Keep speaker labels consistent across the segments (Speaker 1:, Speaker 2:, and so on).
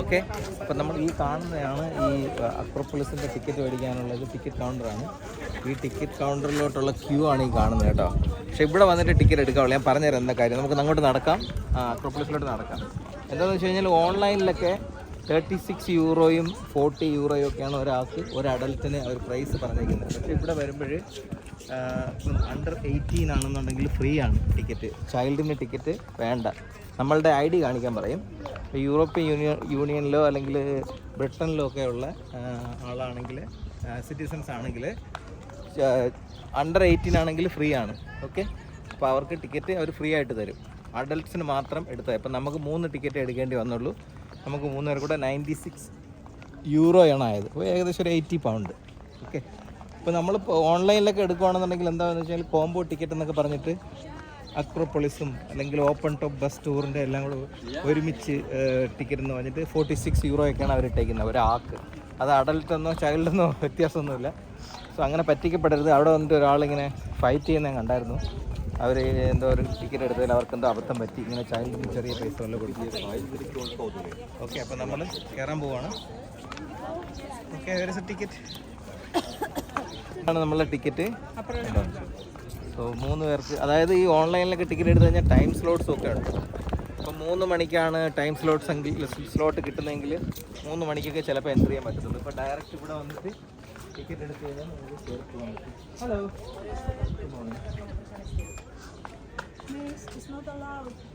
Speaker 1: Okay അപ്പം നമ്മൾ ഈ കാണുന്നതാണ് ഈ അക്രോപ്പൊളിസിൻ്റെ ടിക്കറ്റ് മേടിക്കാനുള്ളത് ടിക്കറ്റ് കൗണ്ടറാണ് ഈ ടിക്കറ്റ് കൗണ്ടറിലോട്ടുള്ള ക്യൂ ആണ് ഈ കാണുന്നത് കേട്ടോ പക്ഷെ ഇവിടെ വന്നിട്ട് ടിക്കറ്റ് എടുക്കാവുള്ളൂ ഞാൻ പറഞ്ഞുതരാം എന്താ കാര്യം നമുക്ക് അങ്ങോട്ട് നടക്കാം അക്രോപ്പൊളിസിലോട്ട് നടക്കാം എന്താണെന്ന് വെച്ച് കഴിഞ്ഞാൽ ഓൺലൈനിലൊക്കെ തേർട്ടി സിക്സ് യൂറോയും ഫോർട്ടി യൂറോയും ഒക്കെയാണ് ഒരാൾക്ക് ഒരു അഡൽട്ടിന് ഒരു പ്രൈസ് പറഞ്ഞിരിക്കുന്നത് പക്ഷേ ഇവിടെ വരുമ്പോൾ അണ്ടർ എയ്റ്റീൻ ആണെന്നുണ്ടെങ്കിൽ ഫ്രീ ആണ് ടിക്കറ്റ് ചൈൽഡിൻ്റെ ടിക്കറ്റ് വേണ്ട നമ്മളുടെ ഐ ഡി കാണിക്കാൻ പറയും യൂറോപ്യൻ യൂണിയൻ യൂണിയനിലോ അല്ലെങ്കിൽ ബ്രിട്ടനിലോ ഒക്കെ ഉള്ള ആളാണെങ്കിൽ സിറ്റിസൺസ് ആണെങ്കിൽ അണ്ടർ എയ്റ്റീൻ ആണെങ്കിൽ ഫ്രീ ആണ് ഓക്കെ അപ്പോൾ അവർക്ക് ടിക്കറ്റ് അവർ ഫ്രീ ആയിട്ട് തരും അഡൽട്ട്സിന് മാത്രം എടുത്താൽ അപ്പം നമുക്ക് മൂന്ന് ടിക്കറ്റ് എടുക്കേണ്ടി വന്നുള്ളൂ നമുക്ക് മൂന്ന് പേർ കൂടെ നയൻറ്റി സിക്സ് യൂറോയാണ് ആയത് അപ്പോൾ ഏകദേശം ഒരു എയ്റ്റി പൗണ്ട് ഓക്കെ അപ്പോൾ നമ്മൾ ഓൺലൈനിലൊക്കെ എടുക്കുകയാണെന്നുണ്ടെങ്കിൽ എന്താണെന്ന് വെച്ചാൽ കോംബോ ടിക്കറ്റ് എന്നൊക്കെ പറഞ്ഞിട്ട് അക്രോപൊളിസും അല്ലെങ്കിൽ ഓപ്പൺ ടോപ്പ് ബസ് ടൂറിൻ്റെ എല്ലാം കൂടെ ഒരുമിച്ച് ടിക്കറ്റ് എന്ന് പറഞ്ഞിട്ട് ഫോർട്ടി സിക്സ് ഒക്കെയാണ് അവർ ഇട്ടേക്കുന്നത് ആക്ക് അത് അഡൽട്ടെന്നോ ചൈൽഡെന്നോ വ്യത്യാസമൊന്നുമില്ല സോ അങ്ങനെ പറ്റിക്കപ്പെടരുത് അവിടെ വന്നിട്ട് ഒരാളിങ്ങനെ ഫൈറ്റ് ചെയ്യുന്ന കണ്ടായിരുന്നു അവർ എന്തോ ഒരു ടിക്കറ്റ് എടുത്തതിൽ അവർക്ക് എന്തോ അബദ്ധം പറ്റി ഇങ്ങനെ ചൈൽഡിന് ചെറിയ പൈസ വല്ല കൊടുത്തു ഓക്കെ അപ്പോൾ നമ്മൾ കയറാൻ പോവാണ് ഓക്കെ ടിക്കറ്റ് ആണ് നമ്മളെ ടിക്കറ്റ് സോ മൂന്ന് പേർക്ക് അതായത് ഈ ഓൺലൈനിലൊക്കെ ടിക്കറ്റ് എടുത്തു കഴിഞ്ഞാൽ ടൈം സ്ലോട്ട്സ് ഒക്കെ ഉണ്ട് അപ്പോൾ മൂന്ന് മണിക്കാണ് ടൈം സ്ലോട്ട്സ് എങ്കിൽ സ്ലോട്ട് കിട്ടുന്നതെങ്കിൽ മൂന്ന് മണിക്കൊക്കെ ചിലപ്പോൾ എൻ്റർ ചെയ്യാൻ പറ്റത്തുള്ളൂ ഇപ്പോൾ ഡയറക്റ്റ് ഇവിടെ വന്നിട്ട് ടിക്കറ്റ് എടുത്തു കഴിഞ്ഞാൽ നമുക്ക് കയറി ഹലോ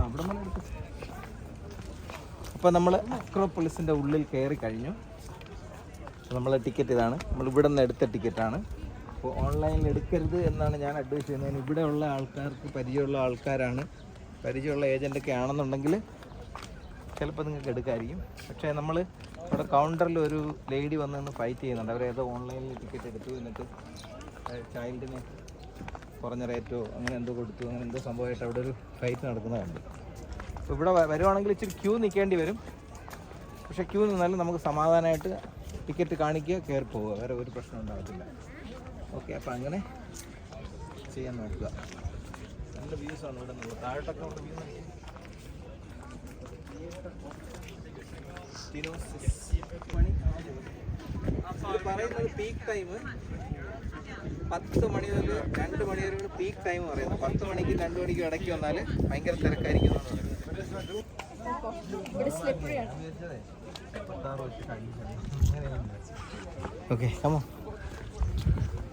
Speaker 1: അവിടെ നമ്മൾ അപ്പോൾ നമ്മൾ അക്രോപൊളിസിൻ്റെ ഉള്ളിൽ കയറി കഴിഞ്ഞു നമ്മൾ ടിക്കറ്റ് ഇതാണ് നമ്മൾ ഇവിടെ നിന്ന് എടുത്ത ടിക്കറ്റാണ് അപ്പോൾ ഓൺലൈനിൽ എടുക്കരുത് എന്നാണ് ഞാൻ അഡ്വൈസ് ചെയ്യുന്നത് ഇവിടെയുള്ള ആൾക്കാർക്ക് പരിചയമുള്ള ആൾക്കാരാണ് പരിചയമുള്ള ഏജൻറ്റൊക്കെ ആണെന്നുണ്ടെങ്കിൽ ചിലപ്പോൾ നിങ്ങൾക്ക് എടുക്കാമായിരിക്കും പക്ഷേ നമ്മൾ അവിടെ കൗണ്ടറിൽ ഒരു ലേഡി വന്ന് നിന്ന് ഫൈറ്റ് ചെയ്യുന്നുണ്ട് അവർ ഏതോ ഓൺലൈനിൽ ടിക്കറ്റ് എടുത്തു എന്നിട്ട് ചൈൽഡിന് കുറഞ്ഞ റേറ്റോ അങ്ങനെ എന്തോ കൊടുത്തു അങ്ങനെ എന്തോ സംഭവമായിട്ട് അവിടെ ഒരു ഫൈറ്റ് നടക്കുന്നതുണ്ട് അപ്പോൾ ഇവിടെ വരുവാണെങ്കിൽ ഇച്ചിരി ക്യൂ നിൽക്കേണ്ടി വരും പക്ഷേ ക്യൂ നിന്നാലും നമുക്ക് സമാധാനമായിട്ട് ടിക്കറ്റ് കാണിക്കുക കയറി പോവുക വേറെ ഒരു പ്രശ്നം ഉണ്ടാകത്തില്ല ഓക്കെ അപ്പം അങ്ങനെ ചെയ്യാൻ നോക്കുക നല്ല വ്യൂസ് ആണ് ഇവിടെ നമ്മൾ താഴോട്ടൊക്കെ ഉള്ള വ്യൂ പറയുന്നത് പീക്ക് ടൈം പത്ത് മണി മുതൽ രണ്ട് മണി വരെ പീക്ക് ടൈം പറയുന്നത് പത്ത് മണിക്ക് രണ്ട് മണിക്ക് ഇടയ്ക്ക് വന്നാൽ ഭയങ്കര തിരക്കായിരിക്കും ഓക്കെ കമോ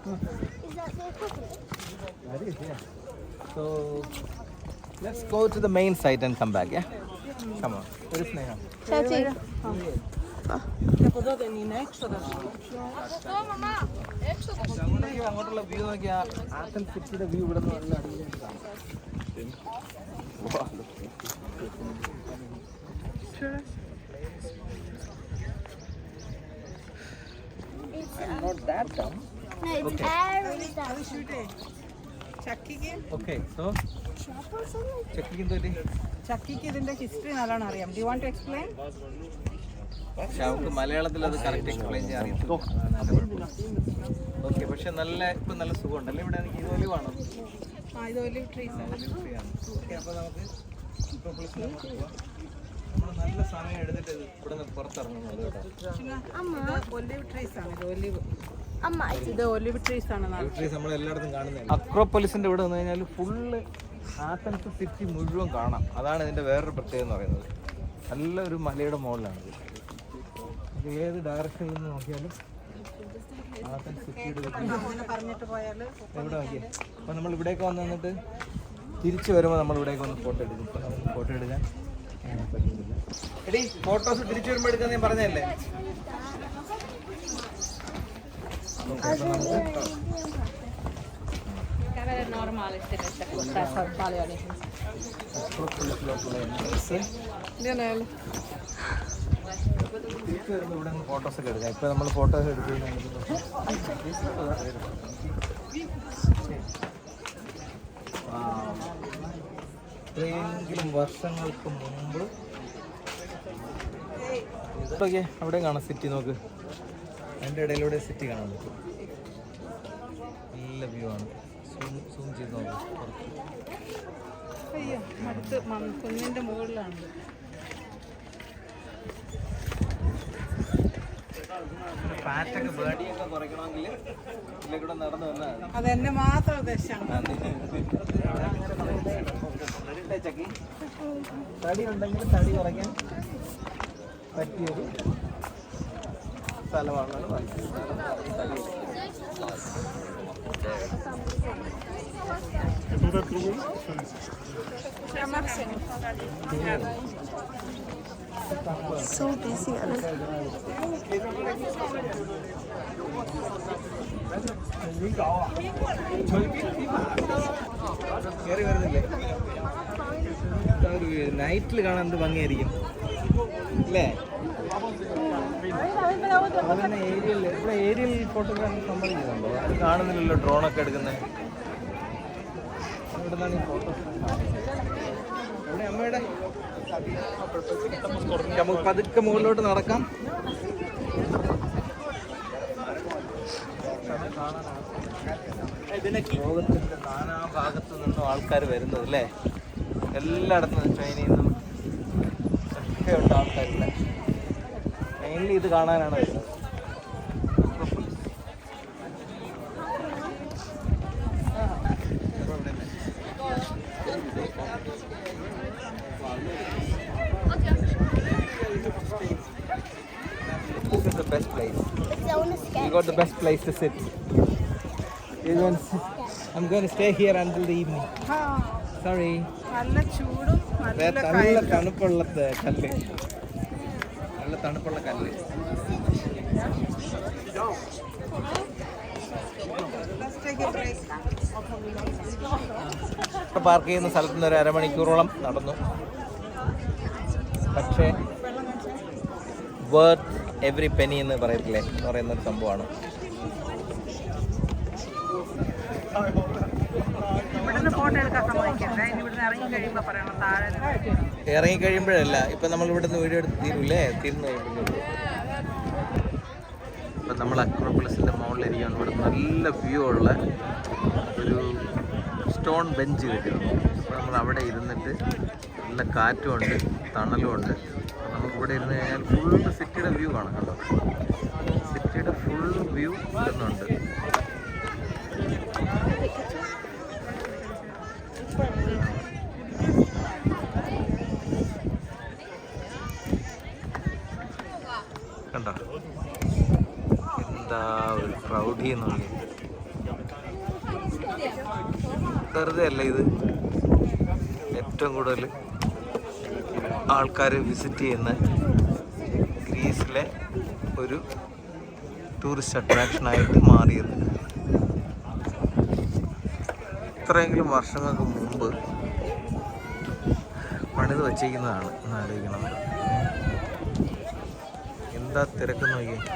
Speaker 1: That is, yeah. So let's go to the main site and come back, yeah? Come on. Where is Neha? Chachi. അങ്ങോട്ടുള്ള view
Speaker 2: not that dumb. No, it's okay. ചക്കിക്ക്
Speaker 1: ഓക്കെ സോ ചക്കിക്ക് എന്തോ
Speaker 2: ചക്കിക്ക് ഇതിന്റെ ഹിസ്റ്ററി നല്ലോണം അറിയാം do want to explain
Speaker 1: മലയാളത്തിൽ അത് കറക്റ്റ് എക്സ്പ്ലെയിൻ ചെയ്യാൻ അറിയത്തില്ല ഓക്കെ പക്ഷെ നല്ല ഇപ്പം നല്ല സുഖമുണ്ടല്ലേ ഇവിടെ എനിക്ക് ഇത് ഒലിവാണ്
Speaker 2: ആ ഇത് ഒലിവ് ട്രീസ് ആണ് ഒലിവ് ട്രീ ആണ് ഓക്കെ അപ്പോൾ നമുക്ക്
Speaker 1: ഇപ്പം പ്ലസ് നമ്മൾ നല്ല സമയം എടുത്തിട്ട് ഇവിടെ നിന്ന് പുറത്തിറങ്ങുന്നത്
Speaker 2: കേട്ടോ ഒലിവ് ട്രീസ് ആണ് ഇത് ഒലിവ് അക്രോപൊലിസിന്റെ ഒലിവ് ട്രീസ് ആണ്
Speaker 1: നമ്മൾ ഇവിടെ വന്നു കഴിഞ്ഞാൽ ഫുള്ള് ആത്തൻസ് സിറ്റി മുഴുവൻ കാണാം അതാണ് ഇതിന്റെ വേറൊരു പ്രത്യേകത എന്ന് പറയുന്നത് നല്ല ഒരു മലയുടെ മുകളിലാണ് ഇത് ഏത് ഡയറക്ഷനിൽ നിന്ന് നോക്കിയാലും ആത്തൻസ് നമ്മൾ ഇവിടേക്ക് വന്ന് വന്നിട്ട് തിരിച്ചു വരുമ്പോൾ നമ്മൾ ഇവിടേക്ക് വന്ന് ഫോട്ടോ എടുക്കും ഫോട്ടോ എടുക്കാൻ ഫോട്ടോസ് തിരിച്ചു വരുമ്പോൾ എടുക്കാൻ ഞാൻ Kävele normaalisti nyt, kun tässä on paljon ihmisiä. Kyllä kyllä tulee nurse. ഇതല്ലേ? ഇവിടെ ഫോട്ടോസ് ഒക്കെ എടുക്കാം ഇപ്പൊ നമ്മൾ ഫോട്ടോസ് എടുക്കുകയും വർഷങ്ങൾക്ക് മുമ്പ് ഇതൊക്കെ അവിടെ കാണാം സിറ്റി നോക്ക് അതിൻ്റെ ഇടയിലൂടെ സിറ്റി കാണാൻ പറ്റും നല്ല വ്യൂ ആണ് സൂം ചെയ്ത് നോക്കാം
Speaker 2: മുകളിലാണ് അതെന്നെ മാത്രം ഉദ്ദേശിച്ചാണ്
Speaker 1: തടി ഉണ്ടെങ്കിൽ തടി കുറയ്ക്കാൻ പറ്റിയത് സ്ഥലമാണ് Туда другой? So busy. കയറി വരുന്നില്ലേ നൈറ്റിൽ കാണാൻ എന്ത് ഭംഗിയായിരിക്കും അല്ലേ ഏരിയൽ ഫോട്ടോഗ്രാഫി ഒക്കെ എടുക്കുന്നത് നമുക്ക് പതുക്കെ മുകളിലോട്ട് നടക്കാം ലോകത്തിന്റെ നാനാ ഭാഗത്തു നിന്നും ആൾക്കാർ വരുന്നത് അല്ലേ എല്ലായിടത്തും ചൈനയിൽ നിന്നും ഒക്കെയുള്ള ആൾക്കാരുണ്ട് ഒന്നി ഇത് കാണാനാണ് വരുന്നത് This is the best place. You got the best place to sit. I'm going to stay here until the evening. Sorry. നല്ല ചൂടും നല്ല തണുപ്പുള്ളത് കല്ല് നല്ല തണുപ്പുള്ള കല്ല് പാർക്ക് ചെയ്യുന്ന സ്ഥലത്ത് നിന്ന് ഒരു അരമണിക്കൂറോളം നടന്നു പക്ഷേ വേർത്ത് എവറി പെനി എന്ന് പറയത്തില്ലേ എന്ന് പറയുന്ന ഒരു സംഭവമാണ് ഇവിടുന്ന് ഫോട്ടോ എടുക്കാൻ സമ്മതിക്കരുത് ഇവിടുന്ന് ഇറങ്ങി കഴിയുമ്പോൾ പറയണം താഴെ കഴിയുമ്പോഴല്ല ഇപ്പൊ നമ്മൾ ഇവിടെ നിന്ന് വീഡിയോ എടുത്ത് തീരൂലേ തീർന്നു ഇപ്പൊ നമ്മൾ അക്രോപ്ലസിന്റെ മുകളിലിരിക്കുകയാണ് ഇവിടെ നല്ല വ്യൂ ഉള്ള ഒരു സ്റ്റോൺ ബെഞ്ച് കിട്ടിയിരുന്നു നമ്മൾ അവിടെ ഇരുന്നിട്ട് നല്ല കാറ്റും ഉണ്ട് തണലും ഉണ്ട് നമുക്ക് ഇവിടെ ഇരുന്ന് കഴിഞ്ഞാൽ ഫുൾ സിറ്റിയുടെ വ്യൂ കാണാം കേട്ടോ സിറ്റിയുടെ ഫുൾ വ്യൂ കിട്ടുന്നുണ്ട് എന്താ ഒരു ക്രൗഡി വെറുതെ അല്ല ഇത് ഏറ്റവും കൂടുതൽ ആൾക്കാർ വിസിറ്റ് ചെയ്യുന്ന ഗ്രീസിലെ ഒരു ടൂറിസ്റ്റ് അട്രാക്ഷനായിട്ട് മാറിയത് ഇത്രയെങ്കിലും വർഷങ്ങൾക്ക് മുമ്പ് പണിത് വച്ചിരിക്കുന്നതാണ് എന്നാലോചിക്കണം എന്താ തിരക്കുന്നു നോക്കിയാൽ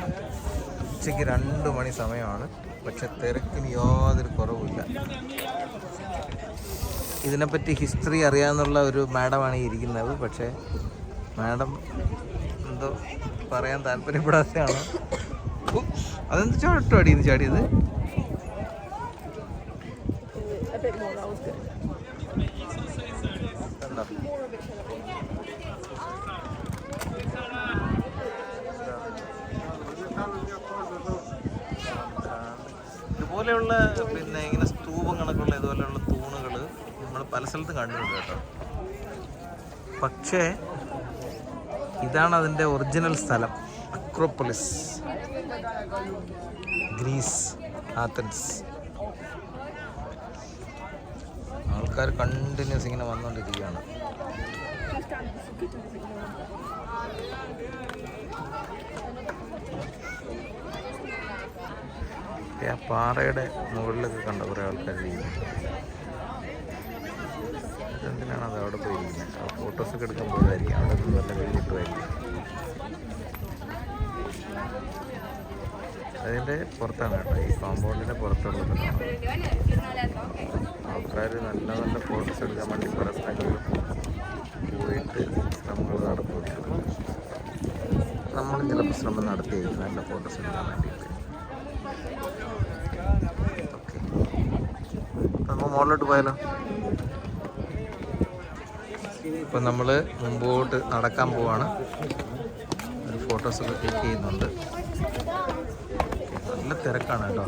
Speaker 1: ഉച്ചയ്ക്ക് രണ്ട് മണി സമയമാണ് പക്ഷെ തിരക്കിന് യാതൊരു കുറവില്ല ഇതിനെപ്പറ്റി ഹിസ്റ്ററി അറിയാമെന്നുള്ള ഒരു മാഡമാണ് ഇരിക്കുന്നത് പക്ഷേ മാഡം എന്തോ പറയാൻ താല്പര്യപ്പെടാത്തതാണ് അതെന്ത് ചോട്ടോ അടിയിൽ നിന്ന് ചാടിയത് ഇതുപോലെയുള്ള പിന്നെ ഇങ്ങനെ സ്തൂപം കണക്കുള്ള ഇതുപോലെയുള്ള തൂണുകൾ നമ്മൾ പല സ്ഥലത്തും കണ്ടിട്ടുണ്ട് കേട്ടോ പക്ഷേ ഇതാണ് അതിൻ്റെ ഒറിജിനൽ സ്ഥലം അക്രോപ്പൊളിസ് ഗ്രീസ് ആത്തൻസ് ആൾക്കാർ കണ്ടിന്യൂസ് ഇങ്ങനെ വന്നുകൊണ്ടിരിക്കുകയാണ് പാറയുടെ മുകളിലൊക്കെ കണ്ട കുറേ ആൾക്കാർ ഇതെന്തിനാണ് അത് അവിടെ പോയിരിക്കുന്നത് ആ ഫോട്ടോസൊക്കെ എടുക്കാൻ പോയതായിരിക്കും അവിടെ നല്ല കഴിഞ്ഞ് കിട്ടുമായിരിക്കും അതിൻ്റെ പുറത്താണ് കേട്ടോ ഈ കോമ്പൗണ്ടിൻ്റെ പുറത്തുള്ളത് ആൾക്കാർ നല്ല നല്ല ഫോട്ടോസ് എടുക്കാൻ വേണ്ടി കുറെ സ്ഥലങ്ങളിൽ പോയിട്ട് ശ്രമങ്ങൾ നടത്തുകയാണ് നമ്മൾ ചിലപ്പോൾ ശ്രമം നടത്തിയിരിക്കും നല്ല ഫോട്ടോസ് എടുക്കാൻ വേണ്ടിയിട്ട് മുകളിലോട്ട് പോയാലോ ഇപ്പം നമ്മൾ മുമ്പോട്ട് നടക്കാൻ പോവാണ് ഒരു ഫോട്ടോസൊക്കെ ക്ലിക്ക് ചെയ്യുന്നുണ്ട് നല്ല തിരക്കാണ് കേട്ടോ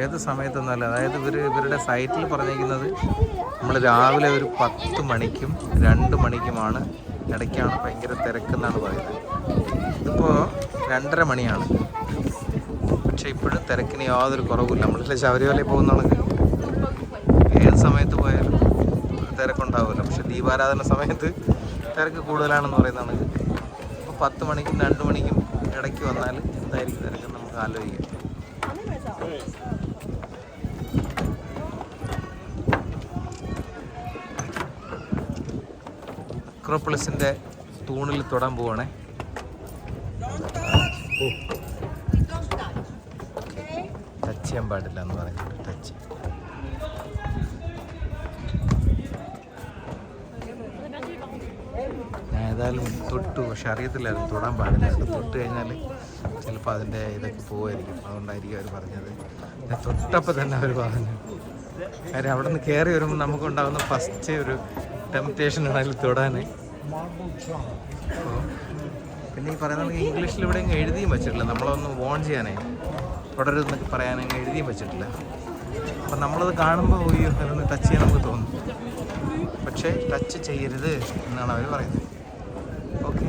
Speaker 1: ഏത് സമയത്തൊന്നല്ല അതായത് ഇവർ ഇവരുടെ സൈറ്റിൽ പറഞ്ഞിരിക്കുന്നത് നമ്മൾ രാവിലെ ഒരു പത്ത് മണിക്കും രണ്ട് മണിക്കുമാണ് ഇടയ്ക്കാണ് ഭയങ്കര തിരക്കെന്നാണ് പറയുന്നത് ഇതിപ്പോൾ രണ്ടര മണിയാണ് പക്ഷേ ഇപ്പോഴും തിരക്കിന് യാതൊരു കുറവില്ല നമ്മളിലെ ശബരിമലയിൽ പോകുന്നതാണെങ്കിൽ സമയത്ത് പോയാലും തിരക്കുണ്ടാവില്ല പക്ഷെ ദീപാരാധന സമയത്ത് തിരക്ക് കൂടുതലാണെന്ന് പറയുന്നതാണ് അപ്പോൾ പത്ത് മണിക്കും രണ്ട് മണിക്കും ഇടയ്ക്ക് വന്നാൽ എന്തായിരിക്കും തിരക്ക് നമുക്ക് ആലോചിക്കാം അക്രോപ്ലസിൻ്റെ തൂണിൽ തൊടാൻ പോവാണേ ടച്ച് ചെയ്യാൻ പാടില്ല എന്ന് പറയുന്നത് പക്ഷെ അറിയത്തില്ല അത് തൊടാൻ പാടില്ല അത് തൊട്ട് കഴിഞ്ഞാൽ ചിലപ്പോൾ അതിൻ്റെ ഇതൊക്കെ പോകുമായിരിക്കും അതുകൊണ്ടായിരിക്കും അവർ പറഞ്ഞത് തൊട്ടപ്പോൾ തന്നെ അവർ പറഞ്ഞു കാര്യം അവിടെ നിന്ന് കയറി വരുമ്പോൾ നമുക്കുണ്ടാകുന്ന ഫസ്റ്റ് ഒരു ടെംപ്റ്റേഷൻ ആണ് അതിൽ തൊടാൻ പിന്നെ ഈ പറയുന്ന ഇംഗ്ലീഷിൽ ഇവിടെ എഴുതിയും വെച്ചിട്ടില്ല നമ്മളൊന്നും വോൺ ചെയ്യാനേ തുടരുതെന്നൊക്കെ പറയാനങ്ങ് എഴുതിയും വെച്ചിട്ടില്ല അപ്പം നമ്മളത് കാണുമ്പോൾ പോയി ഒന്ന് ടച്ച് ചെയ്യാൻ നമുക്ക് തോന്നും പക്ഷേ ടച്ച് ചെയ്യരുത് എന്നാണ് അവർ പറയുന്നത് ഓക്കെ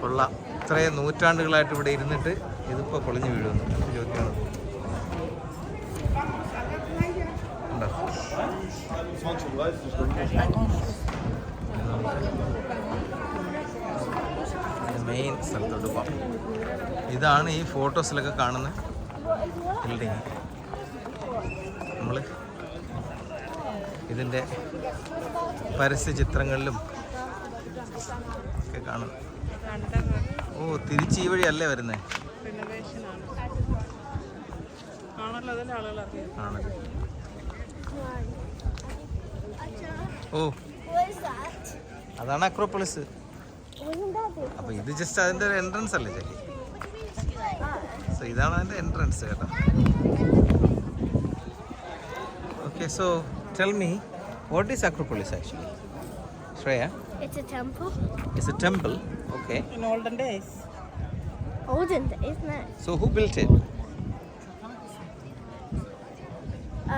Speaker 1: കൊള്ള ഇത്രയും നൂറ്റാണ്ടുകളായിട്ട് ഇവിടെ ഇരുന്നിട്ട് ഇതിപ്പോൾ പൊളിഞ്ഞു വീഴുന്നു ചോദിക്കണം മെയിൻ സ്ഥലത്തോട്ട് പോകാം ഇതാണ് ഈ ഫോട്ടോസിലൊക്കെ കാണുന്ന ബിൽഡിങ് നമ്മൾ ഇതിൻ്റെ പരസ്യചിത്രങ്ങളിലും ഒക്കെ കാണും ഓ തിരിച്ച് ഈ വഴി അല്ലേ വരുന്നേ ഓ അതാണ് അക്രോപ്പൊളിസ് അപ്പൊ ഇത് ജസ്റ്റ് അതിന്റെ ഒരു എൻട്രൻസ് അല്ലേ ചേച്ചി സോ ഇതാണ് അതിന്റെ എൻട്രൻസ് കേട്ടോ okay so tell me, what is Acropolis actually? Shreya?
Speaker 3: It's a temple.
Speaker 1: It's a temple, okay. In
Speaker 2: olden days.
Speaker 3: Olden days, it
Speaker 1: So who built it?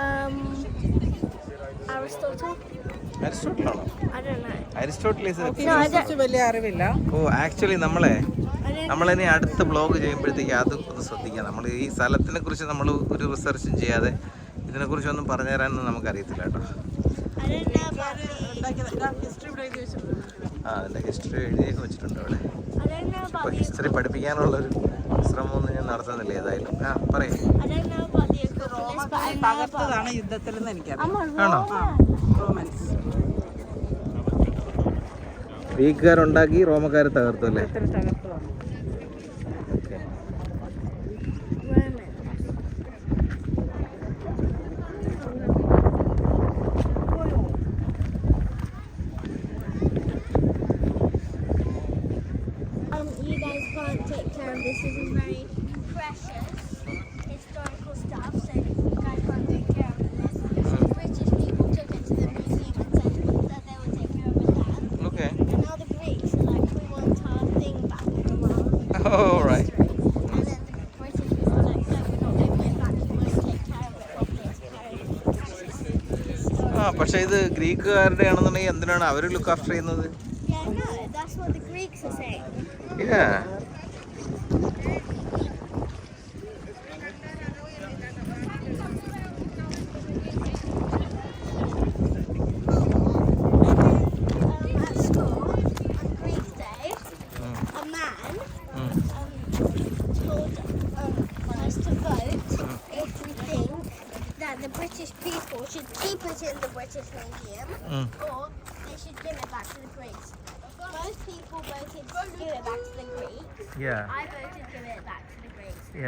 Speaker 3: Um, Aristotle. Aristotle ആണോ I don't know.
Speaker 1: Aristotle No,
Speaker 2: I don't. വലിയ അറിവില്ല
Speaker 1: ഓ actually നമ്മളെ നമ്മളിനി അടുത്ത blog ചെയ്യുമ്പോഴത്തേക്ക് അത് ഒന്ന് ശ്രദ്ധിക്കാം നമ്മൾ ഈ സ്ഥലത്തിനെ കുറിച്ച് നമ്മൾ ഒരു റിസർച്ചും ചെയ്യാതെ ഇതിനെക്കുറിച്ചൊന്നും പറഞ്ഞു തരാനൊന്നും നമുക്കറിയത്തില്ല കേട്ടോ ആ എൻ്റെ ഹിസ്റ്ററി എഴുതിയൊക്കെ വെച്ചിട്ടുണ്ട് അവിടെ ഇപ്പോൾ ഹിസ്റ്ററി പഠിപ്പിക്കാനുള്ളൊരു ശ്രമമൊന്നും ഞാൻ നടത്തുന്നില്ല ഏതായാലും ആ പറയും തകർത്തതാണ് യുദ്ധത്തിൽ എന്ന് എനിക്കറിയാം ആണോ ഗ്രീക്കുകാരുണ്ടാക്കി റോമക്കാർ തകർത്തു അല്ലേ പക്ഷേ ഇത് ഗ്രീക്കുകാരുടെ ആണെന്നുണ്ടെങ്കിൽ എന്തിനാണ് അവർ ലുക്ക് ആഫ്റ്റർ ചെയ്യുന്നത്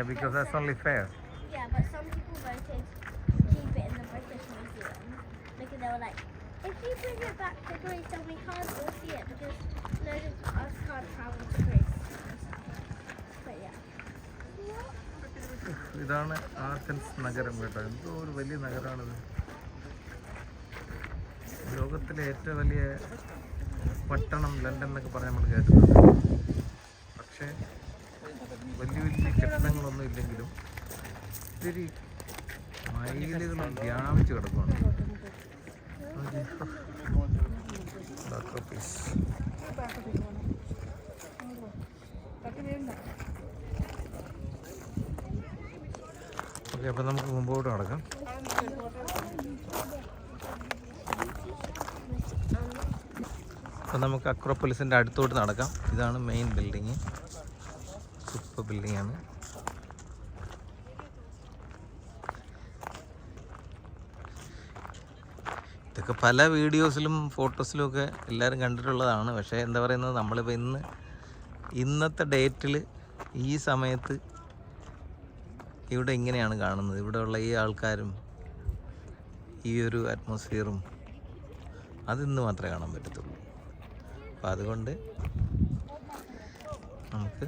Speaker 1: because that's only fair.
Speaker 3: Yeah, but some people voted keep it in the British Museum because they were like, if you bring it back to Greece, then we can't all see it because loads of us can't travel to Greece. But yeah.
Speaker 1: ഇതാണ് ആർക്കൻസ് നഗരം കേട്ടോ എന്തോ ഒരു വലിയ നഗരമാണിത് ലോകത്തിലെ ഏറ്റവും വലിയ പട്ടണം ലണ്ടൻ എന്നൊക്കെ പറഞ്ഞ് നമ്മൾ കേട്ടിട്ടുണ്ട് പക്ഷേ വലിയ വലിയ കെട്ടിടങ്ങളൊന്നും ഇല്ലെങ്കിലും ഒത്തിരി മൈലുകൾ വ്യാപിച്ച് കിടക്കുകയാണ് ഓക്കെ അപ്പം നമുക്ക് മുമ്പോട്ട് നടക്കാം അപ്പം നമുക്ക് അക്രോപ്പൊലിസിൻ്റെ അടുത്തോട്ട് നടക്കാം ഇതാണ് മെയിൻ ബിൽഡിങ് ബിൽഡിംഗ് ആണ് ഇതൊക്കെ പല വീഡിയോസിലും ഫോട്ടോസിലും ഒക്കെ എല്ലാവരും കണ്ടിട്ടുള്ളതാണ് പക്ഷേ എന്താ പറയുന്നത് നമ്മളിപ്പോൾ ഇന്ന് ഇന്നത്തെ ഡേറ്റിൽ ഈ സമയത്ത് ഇവിടെ ഇങ്ങനെയാണ് കാണുന്നത് ഇവിടെയുള്ള ഈ ആൾക്കാരും ഈ ഒരു അറ്റ്മോസ്ഫിയറും അതിന്ന് മാത്രമേ കാണാൻ പറ്റത്തുള്ളൂ അപ്പോൾ അതുകൊണ്ട് നമുക്ക്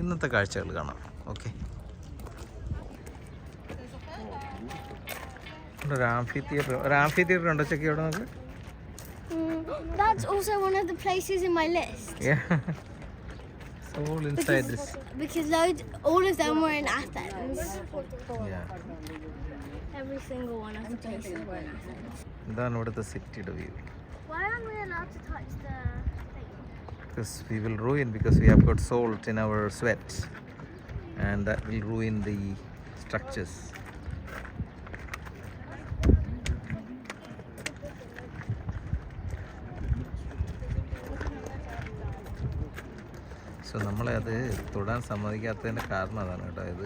Speaker 1: ഇന്നത്തെ കാഴ്ചകൾ കാണാം ഓക്കെ റാംഫി തിയേറ്റർ റാംഫി തിയേറ്റർ ഉണ്ടോ ചെക്ക് നമുക്ക് mm,
Speaker 3: That's also one of the places in my list.
Speaker 1: Yeah. it's all inside because, this.
Speaker 3: Because loads, all of them were in Athens. Yeah. Every single one of the places were in Athens.
Speaker 1: the ഇവിടുത്തെ സിറ്റിയുടെ view
Speaker 3: Why aren't we allowed to touch the
Speaker 1: because we will ruin because we have got salt in our sweat and that will ruin the structures so നമ്മളെ അത് തൊടാൻ സമ്മതിക്കാത്തതിൻ്റെ കാരണം അതാണ് കേട്ടോ ഇത്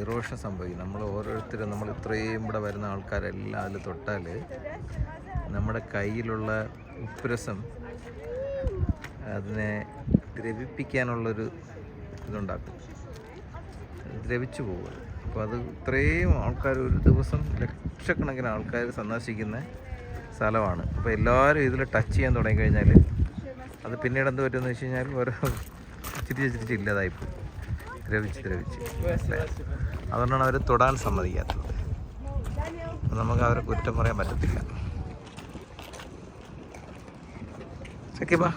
Speaker 1: erosion സംഭവിക്കും നമ്മൾ ഓരോരുത്തരും നമ്മൾ ഇത്രയും ഇവിടെ വരുന്ന ആൾക്കാരെല്ലാം അതിൽ തൊട്ടാൽ നമ്മുടെ കയ്യിലുള്ള ഉപ്രസം അതിനെ ദ്രവിപ്പിക്കാനുള്ളൊരു ഇതുണ്ടാക്കും ദ്രവിച്ചു പോവുക അപ്പോൾ അത് ഇത്രയും ആൾക്കാർ ഒരു ദിവസം ലക്ഷക്കണക്കിന് ആൾക്കാർ സന്ദർശിക്കുന്ന സ്ഥലമാണ് അപ്പോൾ എല്ലാവരും ഇതിൽ ടച്ച് ചെയ്യാൻ തുടങ്ങിക്കഴിഞ്ഞാൽ അത് പിന്നീട് എന്ത് പറ്റുമെന്ന് വെച്ച് കഴിഞ്ഞാൽ ഓരോ ചിരിച്ച് ചിരിച്ച് ഇല്ലാതായിപ്പോയി ദ്രവിച്ച് ദ്രവിച്ച് അതുകൊണ്ടാണ് അവർ തൊടാൻ സമ്മതിക്കാത്തത് നമുക്ക് അവരെ കുറ്റം പറയാൻ പറ്റത്തില്ല സഖ്യപ്പാ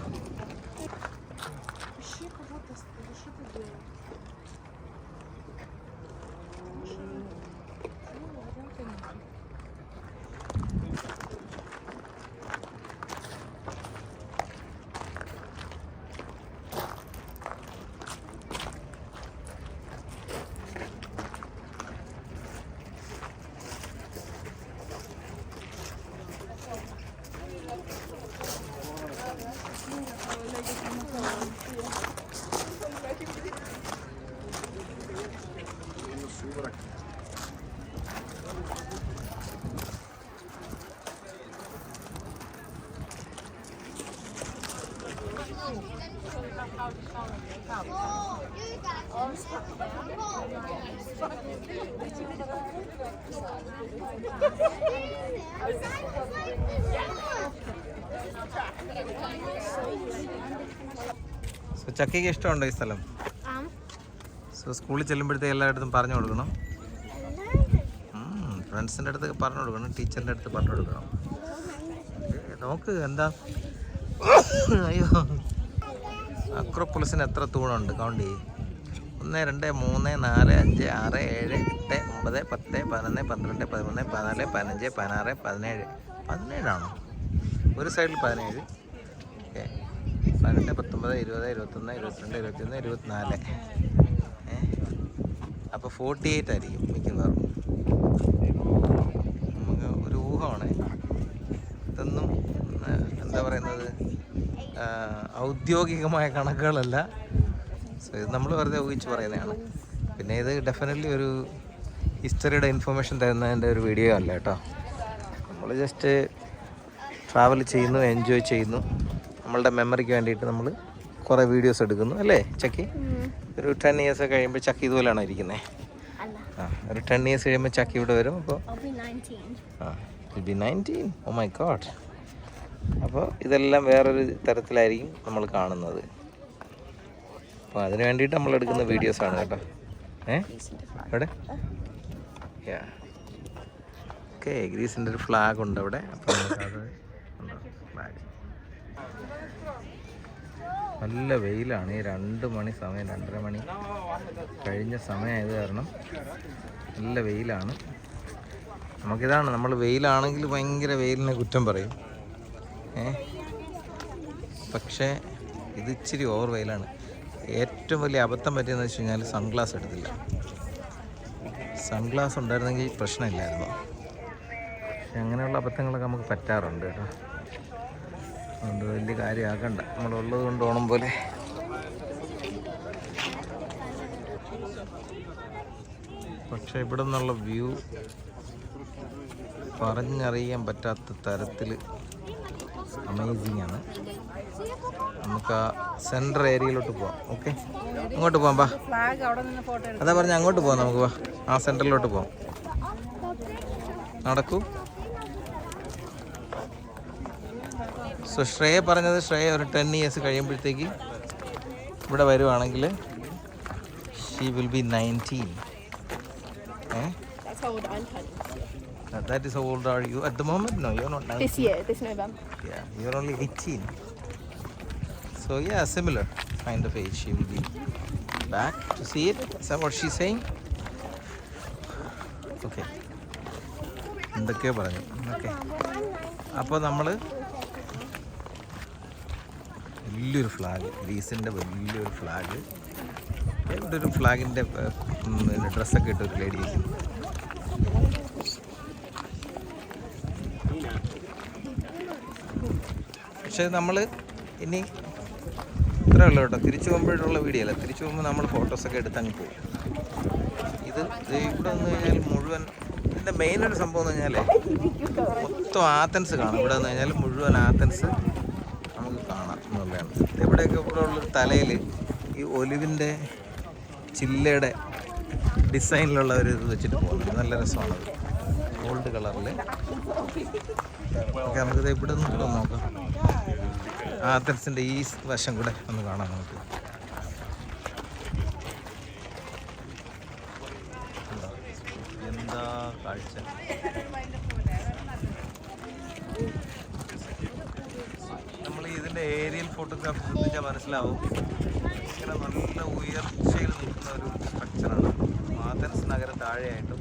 Speaker 1: സോ ചക്കയ്ക്ക് ഇഷ്ടമുണ്ടോ ഈ സ്ഥലം സോ സ്കൂളിൽ ചെല്ലുമ്പോഴത്തേക്ക് എല്ലായിടത്തും പറഞ്ഞു കൊടുക്കണം ഫ്രണ്ട്സിൻ്റെ അടുത്ത് പറഞ്ഞു കൊടുക്കണം ടീച്ചറിൻ്റെ അടുത്ത് പറഞ്ഞു കൊടുക്കണം നോക്ക് എന്താ അയ്യോ അക്രോപൊളിസിന് എത്ര തൂണുണ്ട് കൗണ്ട് ചെയ്യും ഒന്ന് രണ്ട് മൂന്ന് നാല് അഞ്ച് ആറ് ഏഴ് എട്ട് ഒമ്പത് പത്ത് പതിനൊന്ന് പന്ത്രണ്ട് പതിമൂന്ന് പതിനാല് പതിനഞ്ച് പതിനാറ് പതിനേഴ് പതിനേഴാണോ ഒരു സൈഡിൽ പതിനേഴ് ഓക്കെ പതിനെട്ട് പത്തൊമ്പത് ഇരുപത് ഇരുപത്തൊന്ന് ഇരുപത്തിരണ്ട് ഇരുപത്തിയൊന്ന് ഇരുപത്തിനാല് ഏഹ് അപ്പോൾ ഫോർട്ടി എയ്റ്റ് ആയിരിക്കും മിക്കവാറും നമുക്ക് ഒരു ഊഹമാണ് ഇതൊന്നും എന്താ പറയുന്നത് ഔദ്യോഗികമായ കണക്കുകളല്ല സോ ഇത് നമ്മൾ വെറുതെ ഊഹിച്ച് പറയുന്നതാണ് പിന്നെ ഇത് ഡെഫിനറ്റ്ലി ഒരു ഹിസ്റ്ററിയുടെ ഇൻഫർമേഷൻ തരുന്നതിൻ്റെ ഒരു വീഡിയോ അല്ല കേട്ടോ നമ്മൾ ജസ്റ്റ് ട്രാവൽ ചെയ്യുന്നു എൻജോയ് ചെയ്യുന്നു നമ്മളുടെ മെമ്മറിക്ക് വേണ്ടിയിട്ട് നമ്മൾ കുറേ വീഡിയോസ് എടുക്കുന്നു അല്ലേ ചക്കി ഒരു ടെൻ ഇയേഴ്സ് കഴിയുമ്പോൾ ചക്കി ഇതുപോലെയാണോ ഇരിക്കുന്നത് ആ ഒരു ടെൻ ഇയേഴ്സ് കഴിയുമ്പോൾ ചക്കി ഇവിടെ വരും അപ്പോൾ ആ be nineteen oh my God അപ്പോൾ ഇതെല്ലാം വേറൊരു തരത്തിലായിരിക്കും നമ്മൾ കാണുന്നത് അപ്പോൾ അതിന് വേണ്ടിയിട്ട് നമ്മൾ എടുക്കുന്ന വീഡിയോസാണ് കേട്ടോ ഏഹ് അവിടെ യാ ഓക്കെ ഗ്രീസിൻ്റെ ഒരു ഫ്ലാഗ് ഉണ്ട് അവിടെ അപ്പോൾ നല്ല വെയിലാണ് ഈ രണ്ട് മണി സമയം രണ്ടര മണി കഴിഞ്ഞ സമയമായത് കാരണം നല്ല വെയിലാണ് നമുക്കിതാണ് നമ്മൾ വെയിലാണെങ്കിൽ ഭയങ്കര വെയിലിനെ കുറ്റം പറയും പക്ഷേ ഇത് ഇച്ചിരി ഓവർ വെയിലാണ് ഏറ്റവും വലിയ അബദ്ധം പറ്റിയെന്ന് വെച്ച് കഴിഞ്ഞാൽ സൺഗ്ലാസ് എടുത്തില്ല സൺഗ്ലാസ് ഉണ്ടായിരുന്നെങ്കിൽ പ്രശ്നമില്ലായിരുന്നു പക്ഷെ അങ്ങനെയുള്ള അബദ്ധങ്ങളൊക്കെ നമുക്ക് പറ്റാറുണ്ട് കേട്ടോ അതുകൊണ്ട് വലിയ കാര്യമാക്കണ്ട നമ്മളുള്ളത് കൊണ്ട് ഓണം പോലെ പക്ഷേ ഇവിടെ നിന്നുള്ള വ്യൂ പറഞ്ഞറിയാൻ പറ്റാത്ത തരത്തിൽ അമേസിങ് ആണ് നമുക്ക് ആ സെൻട്രൽ ഏരിയയിലോട്ട് പോവാം ഓക്കെ അങ്ങോട്ട് പോവാം ബാ അതാ പറഞ്ഞ അങ്ങോട്ട് പോവാം നമുക്ക് വാ ആ സെൻട്രലിലോട്ട് പോവാം നടക്കൂ സോ ശ്രേയ പറഞ്ഞത് ശ്രേയ ഒരു ടെൻ ഇയേഴ്സ് കഴിയുമ്പോഴത്തേക്ക് ഇവിടെ വരുവാണെങ്കിൽ ഷീ വിൽ ബി നയൻറ്റീൻ ഏ Now that is how old are you at the moment? No, you're not 19. This year, this November. Yeah, you're only 18. So yeah, similar kind of age. She will be back to see it. Is that what she's saying? Okay. എന്തൊക്കെയോ പറഞ്ഞു okay അപ്പോൾ നമ്മൾ വലിയൊരു flag ഗ്രീസിൻ്റെ വലിയൊരു flag ഇവിടെ ഒരു ഫ്ലാഗിൻ്റെ ഡ്രസ്സൊക്കെ ഇട്ട ഒരു ലേഡീസ് പക്ഷേ നമ്മൾ ഇനി ഇത്രേ ഉള്ളൂ കേട്ടോ തിരിച്ചു പോകുമ്പോഴുള്ള വീഡിയോ അല്ല തിരിച്ചു പോകുമ്പോൾ നമ്മൾ ഫോട്ടോസൊക്കെ എടുത്ത് അങ്ങ് പോകും ഇത് ഇവിടെ വന്നു കഴിഞ്ഞാൽ മുഴുവൻ ഇതിൻ്റെ മെയിൻ ഒരു സംഭവം എന്ന് കഴിഞ്ഞാൽ മൊത്തം ആത്തൻസ് കാണാം ഇവിടെ വന്നു കഴിഞ്ഞാൽ മുഴുവൻ ആത്തൻസ് നമുക്ക് കാണാം എന്നുള്ളതാണ് എവിടെയൊക്കെ ഇവിടെ ഉള്ളൊരു തലയിൽ ഈ ഒലിവിൻ്റെ ചില്ലയുടെ ഡിസൈനിലുള്ള ഒരു ഇത് വെച്ചിട്ട് പോകുന്നത് നല്ല രസമാണത് ഗോൾഡ് കളറിൽ ഓക്കെ നമുക്കിത് എവിടെ കൂടെ നോക്കാം ആത്തൻസിൻ്റെ ഈ വശം കൂടെ ഒന്ന് കാണാം നമുക്ക് എന്താ കാഴ്ച നമ്മൾ ഇതിൻ്റെ ഏരിയൽ ഫോട്ടോഗ്രാഫി ശ്രദ്ധിച്ചാൽ മനസ്സിലാവും ഇങ്ങനെ നല്ല ഉയർച്ചയിൽ നിൽക്കുന്ന ഒരു സ്ട്രക്ചറാണ് ആഥൻസ് നഗരം താഴെയായിട്ടും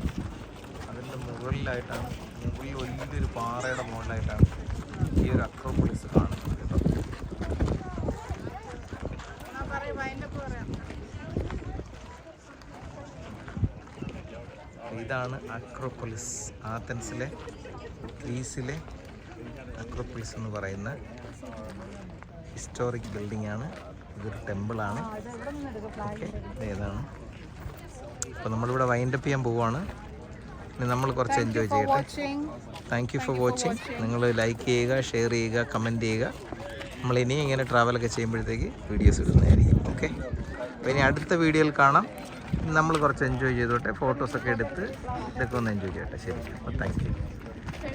Speaker 1: മുകളിലായിട്ടാണ് മുകളിൽ വലിയൊരു പാറയുടെ മുകളിലായിട്ടാണ് ഈ ഒരു അക്രോപൊളിസ് കാണുന്നത് കേട്ടോ ഇതാണ് അക്രോപൊളിസ് ആത്തൻസിലെ ഗ്രീസിലെ അക്രോപൊളിസ് എന്ന് പറയുന്ന ഹിസ്റ്റോറിക് ബിൽഡിംഗ് ആണ് ഇതൊരു ടെമ്പിളാണ് ഓക്കെ ഇതേതാണ് അപ്പോൾ നമ്മളിവിടെ വൈൻഡപ്പ് ചെയ്യാൻ പോവുകയാണ് നമ്മൾ കുറച്ച് എൻജോയ് ചെയ്യട്ടെ താങ്ക് യു ഫോർ വാച്ചിങ് നിങ്ങൾ ലൈക്ക് ചെയ്യുക ഷെയർ ചെയ്യുക കമൻറ്റ് ചെയ്യുക നമ്മൾ ഇനിയും ഇങ്ങനെ ട്രാവലൊക്കെ ചെയ്യുമ്പോഴത്തേക്ക് വീഡിയോസ് ഇടുന്നതായിരിക്കും ഓക്കെ അപ്പോൾ ഇനി അടുത്ത വീഡിയോയിൽ കാണാം നമ്മൾ കുറച്ച് എൻജോയ് ചെയ്തോട്ടെ ഫോട്ടോസൊക്കെ എടുത്ത് ഇതൊക്കെ ഒന്ന് എൻജോയ് ചെയ്യട്ടെ ശരി അപ്പോൾ താങ്ക് യു